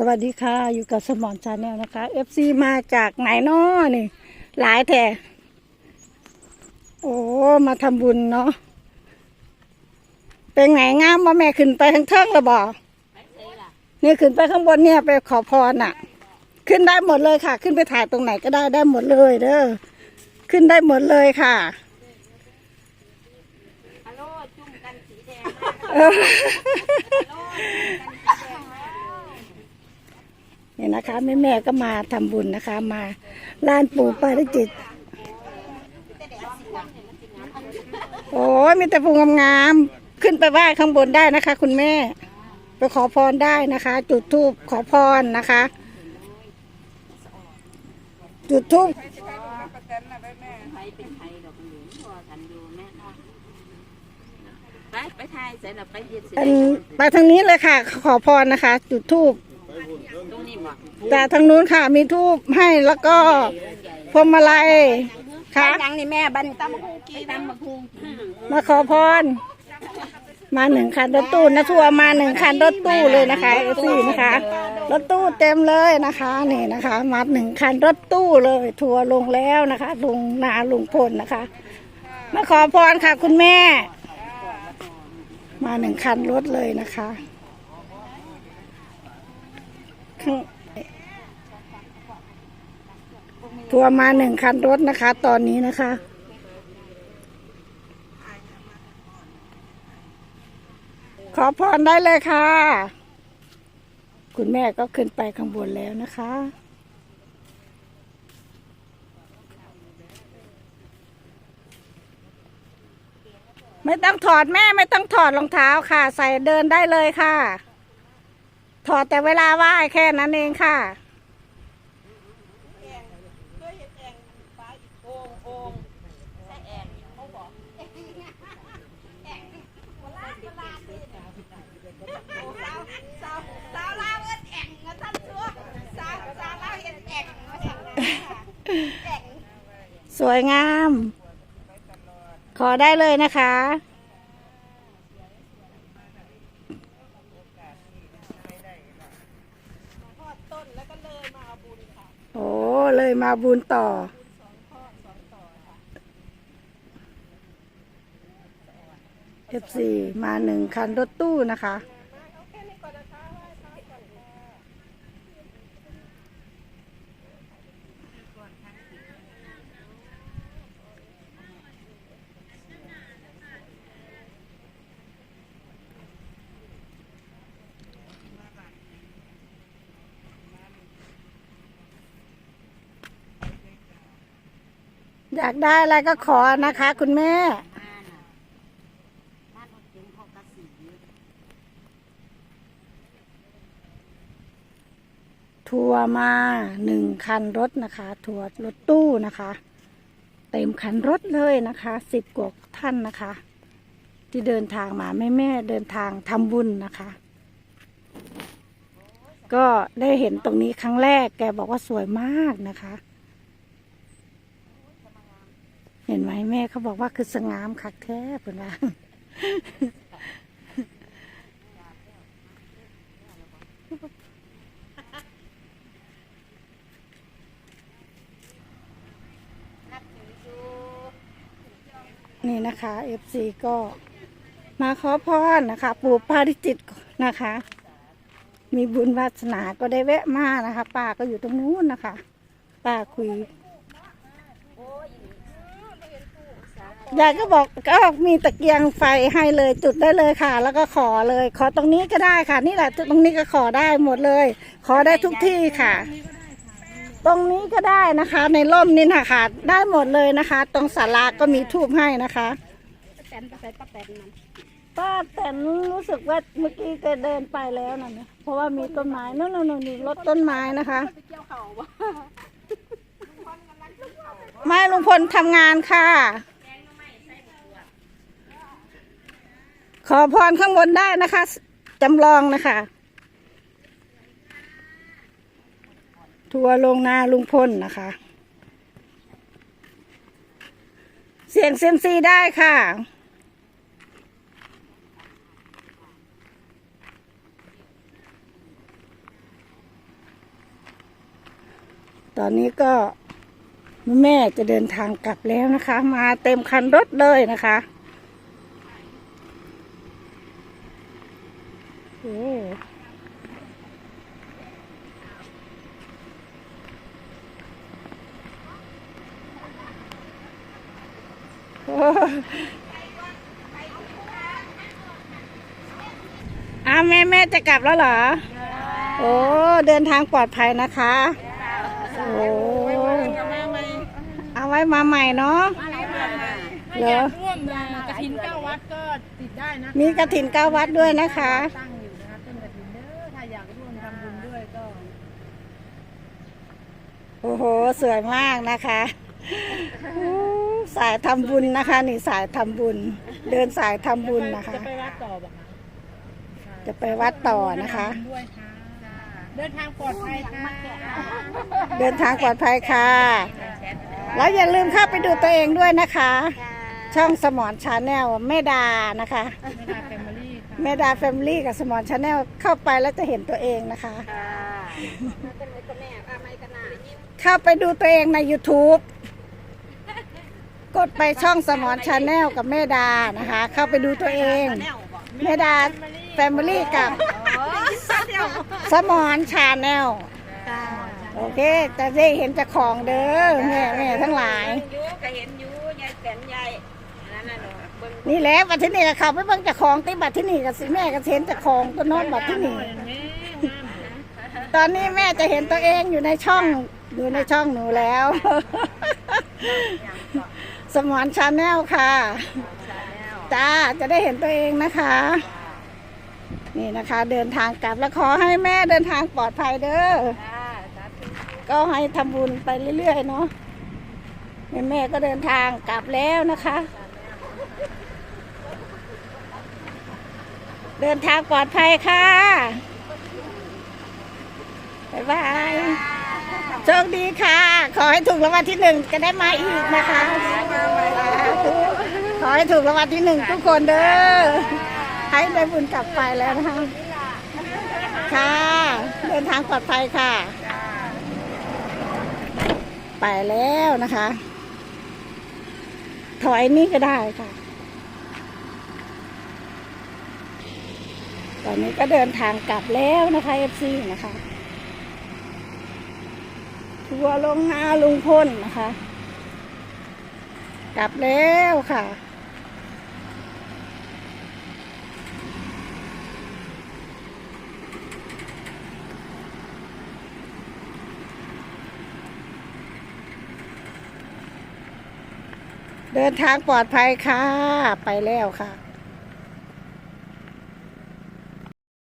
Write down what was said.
สวัสดีค่ะ อยู่กับสมอนชาแนลนะคะ FC มาจากไหนน้อนี่ หลายแท่โอ้ มาทำบุญเนาะเป็นไงงามว่าแม่ขึ้นไปทั้งเทิงระบอนี่ขึ้นไปข้างบนเนี่ยไปขอพรน่ะ ขึ้นได้หมดเลยค่ะ ขึ้นไปถ่ายตรงไหนก็ได้ได้หมดเลยเด้อขึ้นได้หมดเลยค่ะฮัลโหลจุ่มกันสีแดงเออ เนี่ยนะคะแม่แม่ๆก็มาทำบุญนะคะ มาลานปู่ปาริจิต โอ้ยมีแต่ภูงามๆขึ้นไปไหว้ข้างบนได้นะคะ คุณแม่ ไปขอพรได้นะคะ จุดธูปขอพรนะคะ จุดธูปไทยเป็นไทยดอกเหลืองพอกันอยู่แม่ค่ะไปไปไทยเสร็จแล้วไปเย็ดเสร็จอันไปทางนี้เลยค่ะ ขอพรนะคะ จุดธูปตรงนี้บ่ แต่ทางนู้นค่ะมีธูปให้แล้วก็พวงมาลัยค่ะยังนี่แม่บันตำมะฮุงกีตำมะฮุงมาขอพร มาหนึ่งคันรถตู้นะทัวร์มาหนึ่งคันรถตู้เลยนะคะเอซี่นะคะ รถตู้เต็มเลยนะคะนี่นะคะ มาหนึ่งคันรถตู้เลยทัวร์ลงแล้วนะคะลงนาลุงพลนะคะ มาขอพรค่ะคุณแม่ มาหนึ่งคันรถเลยนะคะ ข้างทัวร์มาหนึ่งคันรถนะคะ ตอนนี้นะคะ ขอพรได้เลยค่ะ คุณแม่ก็ขึ้นไปข้างบนแล้วนะคะไม่ต้องถอดแม่ไม่ต้องถอดรองเท้าค่ะ ใส่เดินได้เลยค่ะ ถอดแต่เวลาว่ายแค่นั้นเองค่ะสวยงาม ขอได้เลยนะคะ โอ้ เลยมาบุญต่อ F4 มาหนึ่งคันรถตู้นะคะ อยากได้อะไรก็ขอนะคะ คุณแม่ ทัวร์มาหนึ่งคันรถนะคะ ทัวร์รถตู้นะคะ เต็มคันรถเลยนะคะสิบกว่าท่านนะคะ ที่เดินทางมาแม่แม่เดินทางทำบุญนะคะ ก็ได้เห็นตรงนี้ครั้งแรกแกบอกว่าสวยมากนะคะ เห็นไหมแม่เขาบอกว่าคือสงามคักแท้เพื่อนว่าน,นี่นะคะ FC ก็มาขอพรนะคะ ปู่ปาริจิตนะคะ มีบุญวาสนาก็ได้แวะมานะคะ ป้าก็อยู่ตรงนู้นนะคะ ป้าคุย ยายก็บอกก็มีตะเกียงไฟให้เลยจุดได้เลยค่ะ แล้วก็ขอเลย ขอตรงนี้ก็ได้ค่ะ นี่แหละตรงนี้ก็ขอได้หมดเลย ขอได้ทุกที่ค่ะ ตรงนี้ก็ได้นะคะ ในร่มนี่นะคะได้หมดเลยนะคะ ตรงศาลาก็มีทูบให้นะคะแตนไปป้าแตนนั่นป้าแต่รู้สึกว่าเมื่อกี้แกเดินไปแล้วนะเนี่ยเพราะว่ามีต้นไม้นู่นนู่นนู่นนี่รถต้นไม้นะคะ ไปเกี่ยวเขาวะไม่ลุงพลทำงานค่ะ อพรข้างบนได้นะคะจำลองนะคะ ทัวร์ลงนาลุงพลนะคะ เสียงเซมซีได้ค่ะตอนนี้ก็แม่จะเดินทางกลับแล้วนะคะ มาเต็มคันรถเลยนะคะ โอ้โอ้อ้าวแม่แม่จะกลับแล้วเหรอ โอ้ เดินทางปลอดภัยนะคะ โอ้เอาไว้มาใหม่เนาะเหรอร่วมกระถินเก้าวัดก็ติดได้นะ มีกระถินเก้าวัดด้วยนะคะ ตั้งอยู่นะคะต้นกระถินเด้อถ้าอยากร่วมทำบุญด้วยก็ โอ้โห สวยมากนะคะโอ้สายทำบุญนะคะ นี่สายทำบุญ เดินสายทำบุญนะคะ จะไปวัดต่อบอกค่ะจะไปวัดต่อนะคะด้วยค่ะเดินทางปลอดภัยค่ะเดินทางปลอดภัยค่ะ แล้วอย่าลืมเข้าไปดูตัวเองด้วยนะคะ ช่องสมอนชาแนลแม่ดานะคะเวลาแฟมิลี่ค่ะแม่ดาแฟมิลี่กับสมอนชาแนลเข้าไปแล้วจะเห็นตัวเองนะคะ เข้าไปดูตัวเองใน YouTube กดไปช่องสมอนชาแนลกับแม่ดานะคะ เข้าไปดูตัวเอง แม่ดาแฟมิลี่กับสมอนชาแนลโอเคจะได้เห็นจะของเด้อแม่แม่ทั้งหลาย ยูก็เห็นยูยายแสนยายนั่นน่ะเนาะเบิ่งนี่แหละบัดที่นี่ก็เขาไปเบิ่งเจะของตีบัดที่นี่ก็สิแม่ก็เห็นเจะของตัวนอนบัดที่นี่ ตอนนี้แม่จะเห็นตัวเองอยู่ในช่อง อยู่ในช่องหนูแล้ว สมอนชาแนลค่ะ จ้า จะได้เห็นตัวเองนะคะ นี่นะคะ เดินทางกลับแล้วขอให้แม่เดินทางปลอดภัยเด้อ ก็ให้ทำบุญไปเรื่อยๆเนาะ แม่แม่ก็เดินทางกลับแล้วนะคะ เดินทางปลอดภัยค่ะ บ๊ายบาย โชคดีค่ะ ขอให้ถูกรางวัลที่หนึ่งจะได้มาอีกนะคะขอให้ถูกรางวัลที่หนึ่งทุกคนเด้อให้ได้บุญกลับไปแล้วนะคะค่ะเดินทางปลอดภัยค่ะ ไปแล้วนะคะ ถอยนี่ก็ได้ค่ะ ตอนนี้ก็เดินทางกลับแล้วนะคะเอฟซีนะคะ ทัวลงหาลุงพลนะคะ กลับแล้วค่ะ เดินทางปลอดภัยค่ะ ไปแล้วค่ะ